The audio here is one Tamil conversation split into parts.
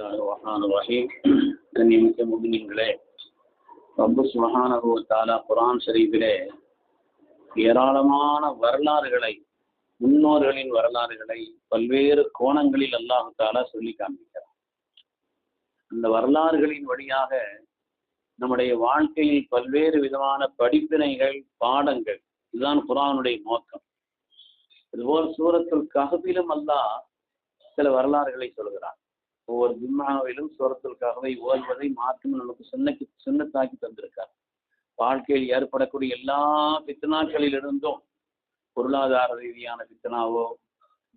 பிஸ்மில்லாஹ் ரஹ்மான் ரஹீம் கண்ணியமிக்க முகினிங்களே ரொம்ப சுமகானகோ தாலா குரான் ஷரீஃபிலே ஏராளமான வரலாறுகளை முன்னோர்களின் வரலாறுகளை பல்வேறு கோணங்களில் அல்லாஹு தாலா சொல்லி காண்பிக்கிறார் அந்த வரலாறுகளின் வழியாக நம்முடைய வாழ்க்கையில் பல்வேறு விதமான படிப்பினைகள் பாடங்கள் இதுதான் குரானுடைய நோக்கம் இதுபோல் சூரத்தில் கஹபிலும் அல்லா சில வரலாறுகளை சொல்கிறார் ஒவ்வொரு ஜிம்மாவிலும் சூரத்துல் கஹவை ஓதுவதை மாற்றும் நமக்கு சுண்ணக்கு சுண்ணத்தாக்கி தந்திருக்கார். வாழ்க்கையில் ஏற்படக்கூடிய எல்லா பித்தனாக்களிலிருந்தும் பொருளாதார ரீதியான பித்தனாவோ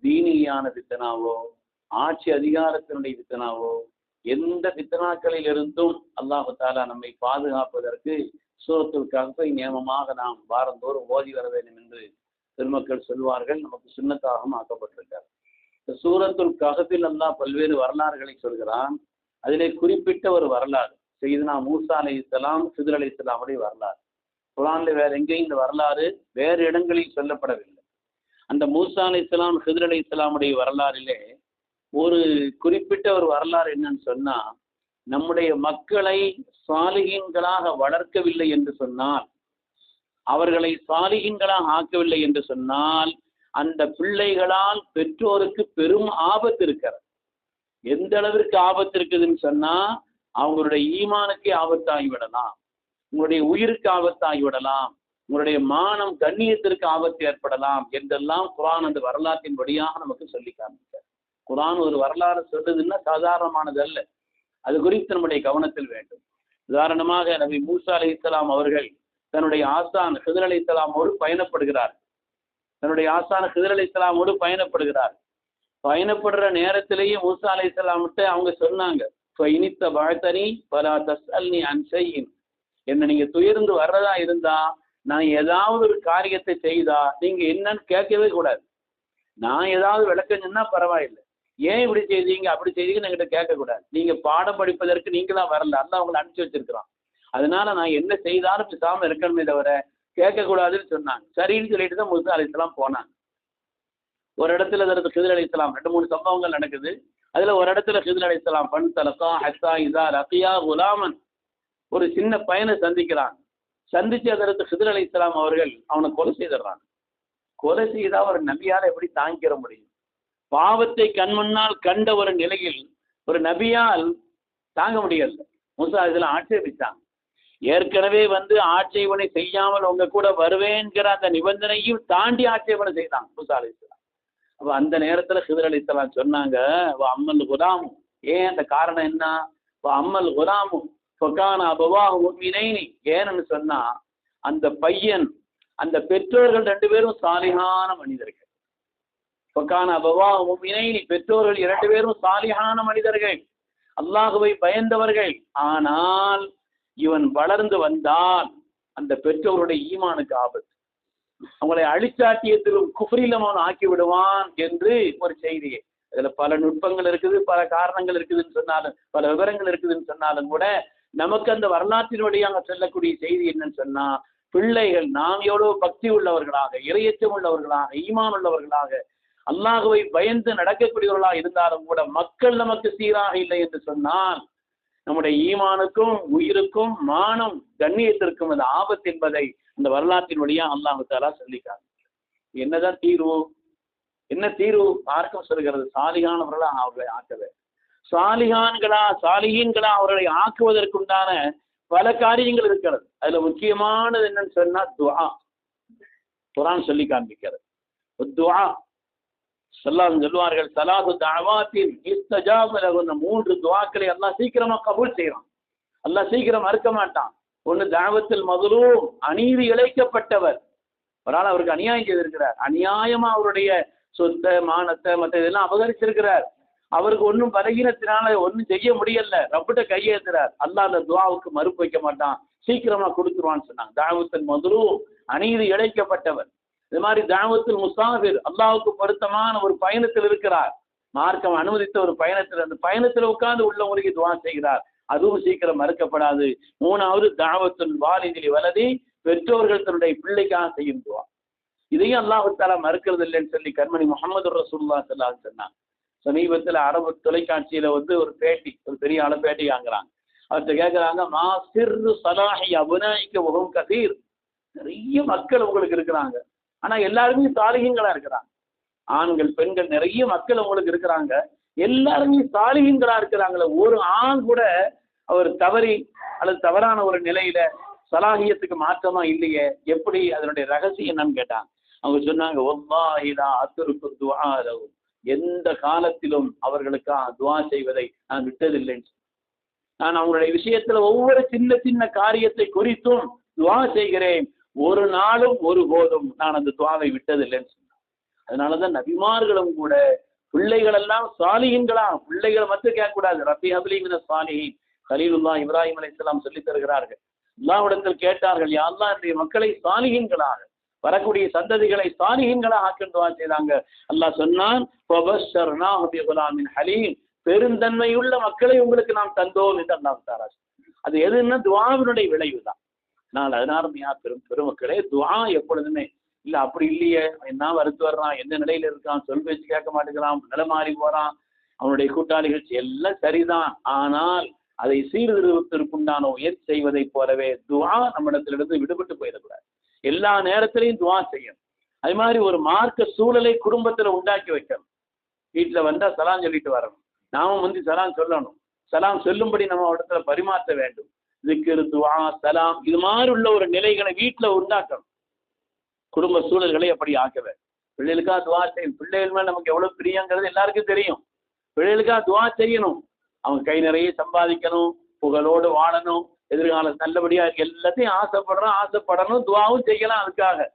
தீனியான பித்தனாவோ ஆட்சி அதிகாரத்தினுடைய பித்தனாவோ எந்த பித்தனாக்களில் இருந்தும் அல்லாஹு தாலா நம்மை பாதுகாப்பதற்கு சூரத்துல் கஹவை நியமமாக நாம் வாரந்தோறும் ஓதி வர வேண்டும் என்று பெருமக்கள் சொல்வார்கள். நமக்கு சுண்ணத்தாகவும் ஆக்கப்பட்டிருக்கார். இந்த சூரத்துல் கஹபில் அல்லாஹ் பல்வேறு வரலாறுகளை சொல்கிறான். அதிலே குறிப்பிட்ட ஒரு வரலாறு செய்தனா மூசா அலி இஸ்லாம் சிதர் அலி இஸ்லாமுடைய வரலாறு. குரான்ல வேற எங்கேயும் இந்த வரலாறு வேறு இடங்களில் சொல்லப்படவில்லை. அந்த மூசா அலி இஸ்லாம் ஹிதர் அலி இஸ்லாமுடைய வரலாறிலே ஒரு குறிப்பிட்ட ஒரு வரலாறு என்னன்னு சொன்னா நம்முடைய மக்களை சாலிகின்களாக வளர்க்கவில்லை என்று சொன்னால் அவர்களை சாலிகின்களாக ஆக்கவில்லை என்று சொன்னால் அந்த பிள்ளைகளால் பெற்றோருக்கு பெரும் ஆபத்து இருக்கிறது. எந்த அளவிற்கு ஆபத்து இருக்குதுன்னு சொன்னா அவங்களுடைய ஈமானுக்கே ஆபத்தாகி விடலாம். உங்களுடைய உயிருக்கு ஆபத்தாகி விடலாம். உங்களுடைய மானம் கண்ணியத்திற்கு ஆபத்து ஏற்படலாம் என்றெல்லாம் குரான் அந்த வரலாற்றின் வழியாக நமக்கு சொல்லி காண்பித்தார் குரான் ஒரு வரலாறு சொல்றதுன்னா சாதாரணமானது அல்ல. அது குறித்து நம்முடைய கவனத்தில் வேண்டும். உதாரணமாக நபி மூசா அலி இஸ்லாம் அவர்கள் தன்னுடைய ஆசான் ஹிதர் அலி இஸ்லாமோடு பயணப்படுகிறார். தன்னுடைய ஆசான ஹிதர் அலி இஸ்லாமோடு பயணப்படுகிறார். பயணப்படுற நேரத்திலேயே மூசா அலி இஸ்லாம்கிட்ட அவங்க சொன்னாங்க இனித்த வாழ்த்தனி பலா தஸ்அல்னி அன்சையின் என்ன நீங்க துயர்ந்து வர்றதா இருந்தா நான் ஏதாவது ஒரு காரியத்தை செய்தா நீங்க என்னன்னு கேட்கவே கூடாது. நான் ஏதாவது விளக்கம் சொன்னா பரவாயில்லை. ஏன் இப்படி செய்தீங்க? அப்படி செய்தீங்கன்னு என்கிட்ட கேட்கக்கூடாது நீங்க பாடம் படிப்பதற்கு நீங்க தான் வரல. அல்ல அவங்களை அனுப்பிச்சு வச்சிருக்கிறான். அதனால நான் என்ன செய்தாலும் பேசாம இருக்கணுமே தவிர கேட்கக்கூடாதுன்னு சொன்னாங்க. சரின்னு சொல்லிட்டு தான் முசா அலிஸ்லாம் போனாங்க. ஒரு இடத்துல அதற்கு ஹிதர் அலிஸ்லாம் ரெண்டு மூணு சம்பவங்கள் நடக்குது. அதில் ஒரு இடத்துல ஹிதர் அலிஸ்லாம் பன் தலக்கா ஹசா இதா ரக்கியா குலாமன். ஒரு சின்ன பையனை சந்திக்கிறான். சந்திச்சு அதற்கு ஹிதர் அலிஸ்லாம் அவர்கள். அவனை கொலை செய்திடுறாங்க. கொலை செய்தா ஒரு நபியால் எப்படி தாங்கிக்கிற முடியும்? பாவத்தை கண்முன்னால் கண்ட ஒரு நிலையில் ஒரு நபியால் தாங்க முடியல. முசா இதில் ஆட்சேபித்தாங்க ஏற்கனவே வந்து ஆட்சேபனை செய்யாமல் உங்க கூட வருவேங்கிற அந்த நிபந்தனையும் தாண்டி ஆட்சேபனை செய்தான் முசா அலி இஸ்லாம் அப்போ அந்த நேரத்தில் ஹிதர் அலி இஸ்லாம் சொன்னாங்க அம்மல் குதாமு. ஏன் அந்த காரணம் என்ன? அம்மல் குலாமு சொக்கான அபவா உண்மினைனி ஏன்னு சொன்னா அந்த பையன் அந்த பெற்றோர்கள் ரெண்டு பேரும் சாலிகான மனிதர்கள். சொக்கான அபவா முக்மினைனி பெற்றோர்கள் இரண்டு பேரும் சாலிகான மனிதர்கள். அல்லாஹுவை பயந்தவர்கள். ஆனால் இவன் வளர்ந்து வந்தால் அந்த பெற்றோருடைய ஈமானுக்கு ஆபத்து. அவங்களை அழிச்சாட்டியத்திலும் குஃபரிலும் அவன் ஆக்கி விடுவான் என்று ஒரு செய்தி அதுல பல நுட்பங்கள் இருக்குது பல காரணங்கள் இருக்குதுன்னு சொன்னாலும் பல விவரங்கள் இருக்குதுன்னு சொன்னாலும் கூட நமக்கு அந்த வரலாற்றின் வழியாக சொல்லக்கூடிய செய்தி என்னன்னு சொன்னா பிள்ளைகள் நாம் எவ்வளவு பக்தி உள்ளவர்களாக இரையச்சம் உள்ளவர்களாக ஈமான் உள்ளவர்களாக அல்லாஹுவை பயந்து நடக்கக்கூடியவர்களாக இருந்தாலும் கூட மக்கள் நமக்கு சீராக இல்லை என்று சொன்னால் நம்முடைய ஈமானுக்கும் உயிருக்கும் மானம் கண்ணியத்திற்கும் அந்த ஆபத்து என்பதை அந்த வரலாற்றின் வழியா அல்லாஹு தாலா சொல்லிக்காங்க என்னதான் தீர்வு? என்ன தீர்வு? மார்க்கம் சொல்கிறது சாலிகானவர்களா அவர்களை ஆக்கவே. சாலிகான்களா சாலிகீன்களா அவர்களை ஆக்குவதற்குண்டான பல காரியங்கள் இருக்கிறது. அதுல முக்கியமானது என்னன்னு சொன்னா துவா குரான் சொல்லி காண்பிக்கிறது. துவா சொல்லாம் சொல்லுவார்கள் சலாது தாவாத்தின் இஸ்தஜாபல மூன்று துவாக்களை எல்லாம் சீக்கிரமா கபூல் செய்யறான் எல்லாம் சீக்கிரம் மறுக்க மாட்டான். ஒன்று தாவத்தில் மதுரும் அநீதி இழைக்கப்பட்டவர். ஒரு ஆள் அவருக்கு அநியாயம் செய்திருக்கிறார். அநியாயமா அவருடைய சொத்தை மானத்தை மற்ற இதெல்லாம் அபகரிச்சிருக்கிறார். அவருக்கு ஒன்றும் பலகீனத்தினால ஒன்றும் செய்ய முடியல. ரப்பிட்ட கையேற்றுறார் அல்லாஹ் அந்த துவாவுக்கு மறுப்பு வைக்க மாட்டான். சீக்கிரமா கொடுத்துருவான்னு சொன்னாங்க. தாவத்தில் மதுரும் அநீதி இழைக்கப்பட்டவர். இது மாதிரி தாவத்தில் முசாஃபிர் அல்லாவுக்கு பொருத்தமான ஒரு பயணத்தில் இருக்கிறார். மார்க்கம் அனுமதித்த ஒரு பயணத்தில் அந்த பயணத்தில் உட்கார்ந்து உள்ளவங்களுக்கு துவா செய்கிறார். அதுவும் சீக்கிரம் மறுக்கப்படாது. மூணாவது தாவத்துல் வாலிதிலி வலதி பெற்றோர்கள் தன்னுடைய பிள்ளைக்காக செய்யும் துவா. இதையும் அல்லாஹு மறுக்கிறது இல்லைன்னு சொல்லி கண்மணி முகமது ரசூல்லா சொல்லா சொன்னாங்க. சமீபத்தில் அரபு தொலைக்காட்சியில வந்து ஒரு பேட்டி ஒரு பெரிய ஆள பேட்டி வாங்குறாங்க. அவர்கிட்ட கேட்குறாங்க மா சிறு சலாஹி அபுனாய்க்கு உகம் கதீர் நிறைய மக்கள் உங்களுக்கு இருக்கிறாங்க. ஆனா எல்லாருமே சாலிகங்களா இருக்கிறாங்க. ஆண்கள் பெண்கள் நிறைய மக்கள் அவங்களுக்கு இருக்கிறாங்க. எல்லாருமே சாலிகங்களா இருக்கிறாங்களே ஒரு ஆண் கூட அவர் தவறி அல்லது தவறான ஒரு நிலையில சலாகியத்துக்கு மாற்றமா இல்லையே எப்படி அதனுடைய ரகசியம் என்னன்னு கேட்டாங்க. அவங்க சொன்னாங்க ஒவ்வாயிலா அத்துருக்கு துவாரவும் எந்த காலத்திலும் அவர்களுக்காக துவா செய்வதை நான் விட்டதில்லைன்னு நான் அவங்களுடைய விஷயத்துல ஒவ்வொரு சின்ன சின்ன காரியத்தை குறித்தும் துவா செய்கிறேன். ஒரு நாளும் ஒரு போதும் நான் அந்த துவாவை விட்டதில்லைன்னு சொன்னேன். அதனாலதான் நபிமார்களும் கூட பிள்ளைகள் எல்லாம் சாலிகின்களா பிள்ளைகள் மட்டும் கேட்கக்கூடாது. ரபி அபிலிமின சாலிகின் கலீலுல்லா இப்ராஹிம் அலி இஸ்லாம் சொல்லித் தருகிறார்கள். எல்லாவிடத்தில் கேட்டார்கள் யாரெல்லாம் என்னுடைய மக்களை சாலிகின்களாக வரக்கூடிய சந்ததிகளை சாலிகின்களாக ஆக்கின்றவா செய்தாங்க. அல்லாஹ் சொன்னான் ஹலீம். பெருந்தன்மையுள்ள மக்களை உங்களுக்கு நாம் தந்தோம் என்று அல்லாஹ் தாராஸ் அது எதுன்னா துவாவினுடைய விளைவு தான் நான் அதனால பெரும் பெருமக்களே துவா எப்பொழுதுமே. இல்ல அப்படி இல்லையே என்ன வருத்து வர்றான் எந்த நிலையில இருக்கான் சொல் பேச்சு கேட்க மாட்டேங்கிறான் நிலை மாறி போறான் அவனுடைய கூட்டாளிகள் எல்லாம் சரிதான். ஆனால் அதை சீர்திருத்திற்குண்டான உயர் செய்வதைப் போலவே துவா நம்மிடத்திலிருந்து விடுபட்டு போயிடக்கூடாது. எல்லா நேரத்திலையும் துவா செய்யணும். அது மாதிரி ஒரு மார்க்க சூழலை குடும்பத்துல உண்டாக்கி வைக்கணும். வீட்டுல வந்தா சலான் சொல்லிட்டு வரணும். நாம வந்து சலான் சொல்லணும். சலாம் சொல்லும்படி நம்ம இடத்துல பரிமாற்ற வேண்டும். திக்கிரு துவா சலாம் இது மாதிரி உள்ள ஒரு நிலைகளை வீட்டில் உண்டாக்கணும். குடும்ப சூழல்களை அப்படி ஆக்கவே. பிள்ளைகளுக்காக துவா செய்யும் பிள்ளைகள் மேல நமக்கு எவ்வளவு பிரியங்கிறது எல்லாருக்கும் தெரியும். பிள்ளைகளுக்காக துவா செய்யணும். அவங்க கை நிறைய சம்பாதிக்கணும் புகழோடு வாழணும் எதிர்காலம் நல்லபடியா எல்லாத்தையும் ஆசைப்படுறோம் ஆசைப்படணும் துவாவும் செய்யலாம் அதுக்காக.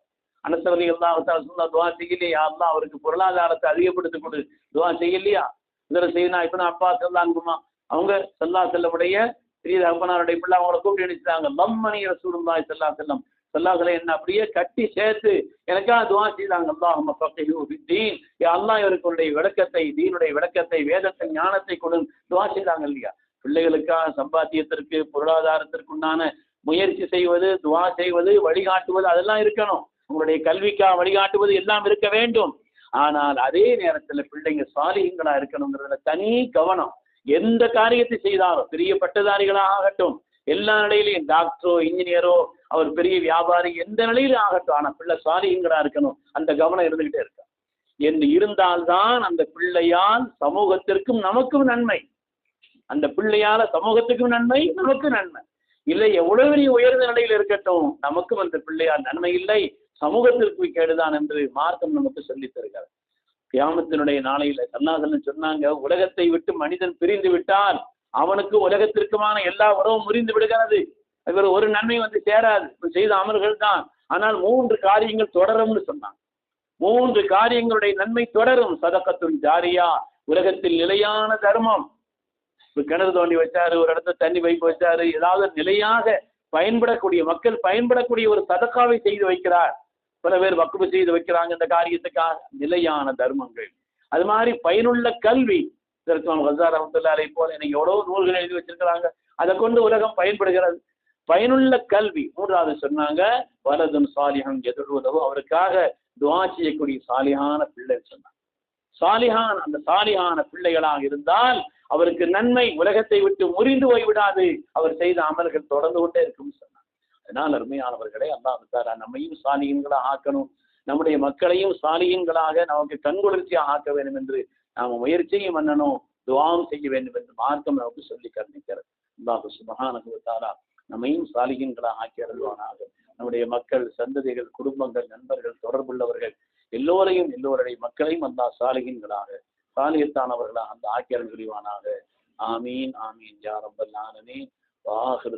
அனசவர்கள் எல்லாம் அவசர சொன்னா துவா செய்யலையா? அல்லா அவருக்கு பொருளாதாரத்தை அதிகப்படுத்தி கொடு. துவா செய்யலையா? இதில் செய்யணும் இப்போ அப்பா செல்லாங்குமா அவங்க செல்லா செல்லமுடைய பெரிய அப்பனாருடைய பிள்ளை அவங்கள கூப்பிட்டு நினைச்சாங்க லம்மணி ரசூலுல்லாய் செல்லா செல்லம் செல்லாக்களை என்ன அப்படியே கட்டி சேர்த்து எனக்காக துவா செய்தாங்க. அல்லாஹ் தீன் அல்லாஹ் இவர்களுடைய விளக்கத்தை தீனுடைய விளக்கத்தை வேதத்தை ஞானத்தை கொடு துவா செய்தாங்க இல்லையா? பிள்ளைகளுக்காக சம்பாத்தியத்திற்கு பொருளாதாரத்திற்குண்டான முயற்சி செய்வது துவா செய்வது வழிகாட்டுவது அதெல்லாம் இருக்கணும். உங்களுடைய கல்விக்காக வழிகாட்டுவது எல்லாம் இருக்க வேண்டும். ஆனால் அதே நேரத்தில் பிள்ளைங்க சாலிகங்களா இருக்கணுங்கிறதுல தனி கவனம். எந்த காரியத்தை செய்தாலும் பெரிய பட்டதாரிகளாக ஆகட்டும் எல்லா நிலையிலையும் டாக்டரோ இன்ஜினியரோ அவர் பெரிய வியாபாரி எந்த நிலையிலும் ஆகட்டும். ஆனா பிள்ளை சாலிகங்களா இருக்கணும். அந்த கவனம் இருந்துகிட்டே இருக்கும் என்று இருந்தால்தான் அந்த பிள்ளையால் சமூகத்திற்கும் நமக்கும் நன்மை. அந்த பிள்ளையால சமூகத்துக்கும் நன்மை நமக்கும் நன்மை. இல்லை எவ்வளவு பெரிய உயர்ந்த நிலையில் இருக்கட்டும் நமக்கும் அந்த பிள்ளையால் நன்மை இல்லை. சமூகத்திற்கு கேடுதான் என்று மார்க்கம் நமக்கு சொல்லித் தருகிறார் கியாமத்தினுடைய நாளையில சன்னாசன் சொன்னாங்க உலகத்தை விட்டு மனிதன் பிரிந்து விட்டால் அவனுக்கு உலகத்திற்குமான எல்லா உறவும் முறிந்து விடுகிறது. இவர் ஒரு நன்மை வந்து சேராது. செய்த அமல்கள் தான் ஆனால் மூன்று காரியங்கள் தொடரும்னு சொன்னான். மூன்று காரியங்களுடைய நன்மை தொடரும். சதக்கத்தின் ஜாரியா. உலகத்தில் நிலையான தர்மம். கிணறு தோண்டி வச்சாரு ஒரு இடத்துல தண்ணி வைப்பு வச்சாரு ஏதாவது நிலையாக பயன்படக்கூடிய மக்கள் பயன்படக்கூடிய ஒரு சதக்காவை செய்து வைக்கிறார். பல பேர் வக்குப்பு செய்து வைக்கிறாங்க இந்த காரியத்துக்காக. நிலையான தர்மங்கள். அது மாதிரி பயனுள்ள கல்வி. திருத்தம் ஹசார் அஹமத்துல்லாலை போல இன்னைக்கு எவ்வளவு நூல்கள் எழுதி வச்சிருக்கிறாங்க. அதை கொண்டு உலகம் பயன்படுகிறது. பயனுள்ள கல்வி. மூன்றாவது சொன்னாங்க வலதும் சாலிஹம் எதிர்வதவோ அவருக்காக துவா செய்யக்கூடிய சாலியான பிள்ளை சொன்னாங்க. சாலிஹான் அந்த சாலிஹான பிள்ளைகளாக இருந்தால் அவருக்கு நன்மை உலகத்தை விட்டு முறிந்து போய்விடாது. அவர் செய்த அமல்கள் தொடர்ந்து கொண்டே இருக்கும் சார். அதனால் அருமையானவர்களே அல்லாஹ் தாரா நம்மையும் சாலியன்களாக ஆக்கணும். நம்முடைய மக்களையும் சாலியன்களாக நமக்கு கண்குளிர்ச்சியாக ஆக்க வேண்டும் என்று நாம் முயற்சியும் பண்ணணும் துவாம் செய்ய வேண்டும் என்று மார்க்கம் நமக்கு சொல்லி கருணிக்கிறது அல்லாஹ் சுபஹானகுவத்தாரா நம்மையும் சாலிகன்களாக ஆக்கி அருள்வானாக நம்முடைய மக்கள் சந்ததிகள் குடும்பங்கள் நண்பர்கள் தொடர்புள்ளவர்கள் எல்லோரையும் எல்லோருடைய மக்களையும் அந்த சாலிகன்களாக சாலியத்தானவர்களாக அந்த ஆக்கியர்கள் புரிவானாக. ஆமீன் ஆமீன். யாரம்பல் ரப்பல் ஆலமீன். வாஹிர்